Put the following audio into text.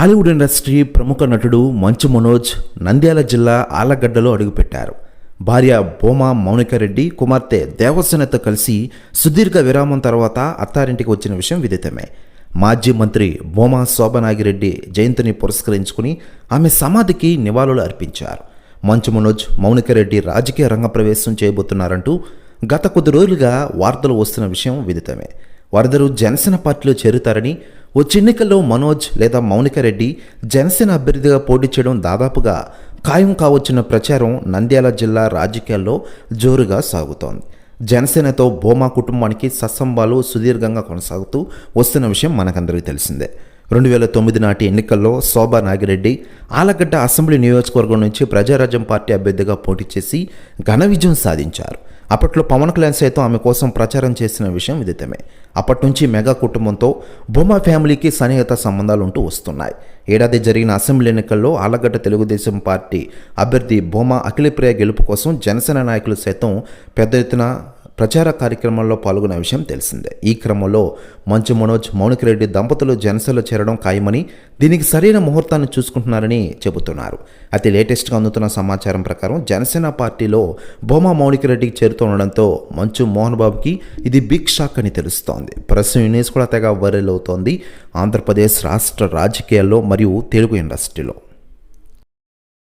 Tollywood industry ప్రముఖ నటుడు మంచు మనోజ్ నంద్యాల జిల్లా ఆలగడ్డలో అడుగుపెట్టారు. భార్య భూమా మౌనికారెడ్డి కుమార్తె దేవసేనతో కలిసి సుదీర్ఘ విరామం తర్వాత అత్తారింటికి వచ్చిన విషయం విదితమే. మాజీ మంత్రి భూమా శోభనాగిరెడ్డి జయంతిని పురస్కరించుకుని ఆమె సమాధికి నివాళులు అర్పించారు. మంచు మనోజ్ మౌనికారెడ్డి రాజకీయ రంగ ప్రవేశం చేయబోతున్నారంటూ గత కొద్ది రోజులుగా వార్తలు వస్తున్న విషయం విదితమే. వారిద్దరూ జనసేన పార్టీలో చేరుతారని వచ్చే ఎన్నికల్లో మనోజ్ లేదా మౌనికారెడ్డి జనసేన అభ్యర్థిగా పోటీ చేయడం దాదాపుగా ఖాయం కావచ్చిన ప్రచారం నంద్యాల జిల్లా రాజకీయాల్లో జోరుగా సాగుతోంది. జనసేనతో బోమా కుటుంబానికి సత్సంబాలు సుదీర్ఘంగా కొనసాగుతూ వస్తున్న విషయం మనకందరికీ తెలిసిందే. రెండు వేల తొమ్మిది నాటి ఎన్నికల్లో శోభా నాగిరెడ్డి ఆలగడ్డ అసెంబ్లీ నియోజకవర్గం నుంచి ప్రజారాజ్యం పార్టీ అభ్యర్థిగా పోటీ చేసి ఘన విజయం సాధించారు. అప్పట్లో పవన్ కళ్యాణ్ సైతం ఆమె కోసం ప్రచారం చేసిన విషయం విదితమే. అప్పటి నుంచి మెగా కుటుంబంతో బొమ్మ ఫ్యామిలీకి సన్నిహిత సంబంధాలు ఉంటూ వస్తున్నాయి. ఏడాది జరిగిన అసెంబ్లీ ఎన్నికల్లో ఆలగడ్డ తెలుగుదేశం పార్టీ అభ్యర్థి బొమ్మ అఖిలప్రియ గెలుపు కోసం జనసేన నాయకులు సైతం పెద్ద ఎత్తున ప్రచార కార్యక్రమంలో పాల్గొన్న విషయం తెలిసిందే. ఈ క్రమంలో మంచు మనోజ్ మౌనికిరెడ్డి దంపతులు జనసేనలో చేరడం ఖాయమని దీనికి సరైన ముహూర్తాన్ని చూసుకుంటున్నారని చెబుతున్నారు. అతి లేటెస్ట్గా అందుతున్న సమాచారం ప్రకారం జనసేన పార్టీలో భూమా మౌనికిరెడ్డికి చేరుతుండడంతో మంచు మోహన్ బాబుకి ఇది బిగ్ షాక్ అని తెలుస్తోంది. ప్రస్తుతం యూనిస్ కూడా తెగ వైరల్ అవుతోంది ఆంధ్రప్రదేశ్ రాష్ట్ర రాజకీయాల్లో మరియు తెలుగు ఇండస్ట్రీలో.